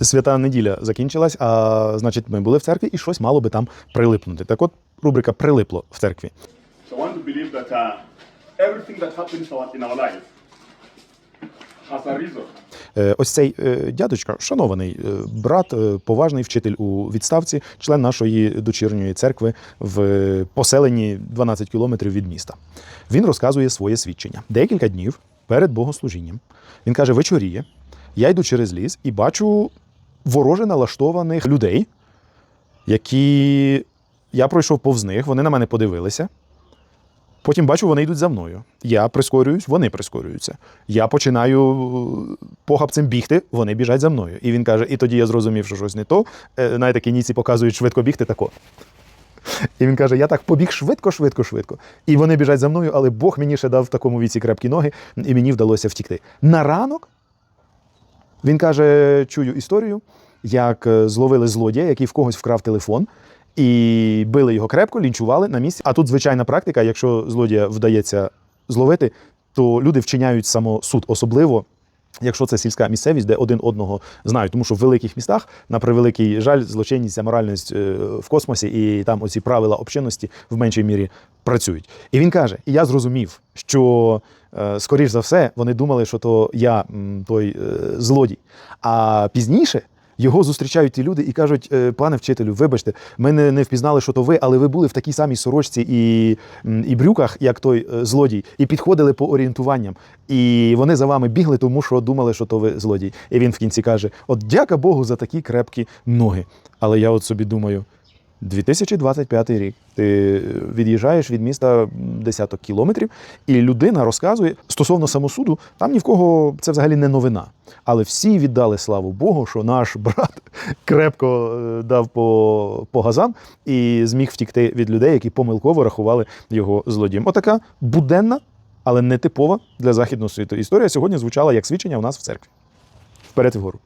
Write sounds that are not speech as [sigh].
свята неділя закінчилась, а значить, ми були в церкві і щось мало би там прилипнути. Так от рубрика прилипло в церкві. So I want to believe that uh, everything that happens in our life has a reason. Е, Ось цей е, дядечка, шанований е, брат, поважний вчитель у відставці, член нашої дочірньої церкви в поселенні 12 кілометрів від міста. Він розказує своє свідчення. Декілька днів перед богослужінням він каже: вечоріє, я йду через ліс і бачу вороже налаштованих людей, які я пройшов повз них, вони на мене подивилися. Потім бачу, вони йдуть за мною. Я прискорююсь, вони прискорюються. Я починаю е, похапцем бігти, вони біжать за мною. І він каже: і тоді я зрозумів, що щось не то. Е, Знаєте, кініці показують швидко бігти тако. І він каже: я так побіг швидко, швидко, швидко. І вони біжать за мною, але Бог мені ще дав в такому віці крепкі ноги, і мені вдалося втікти. На ранок він каже: чую історію, як е, зловили злодія, який в когось вкрав телефон, і били його крепко, лінчували на місці. А тут звичайна практика: якщо злодія вдається зловити, то люди вчиняють самосуд, особливо. Якщо це сільська місцевість, де один одного знають, тому що в великих містах, на превеликий жаль, злочинність, аморальність е, в космосі, і там оці правила общинності в меншій мірі працюють. І він каже: і я зрозумів, що скоріш за все вони думали, що то я той е, злодій. А пізніше його зустрічають ті люди і кажуть: «Е, пане вчителю, вибачте, ми не, не впізнали, що то ви, але ви були в такій самій сорочці і, і брюках, як той е, злодій, і підходили по орієнтуванням. І вони за вами бігли, тому що думали, що то ви злодій. І він в кінці каже: От дяка Богу за такі крепкі ноги. Але я от собі думаю. 2025 рік. Ти від'їжджаєш від міста десяток кілометрів, і людина розказує стосовно самосуду, там ні в кого це взагалі не новина. Але всі віддали славу Богу, що наш [laughs] брат крепко е, дав по, по газам і зміг втікти від людей, які помилково рахували його злодієм. Отака буденна, але не типова для західного світу. Історія сьогодні звучала як свідчення у нас в церкві. Вперед вгору.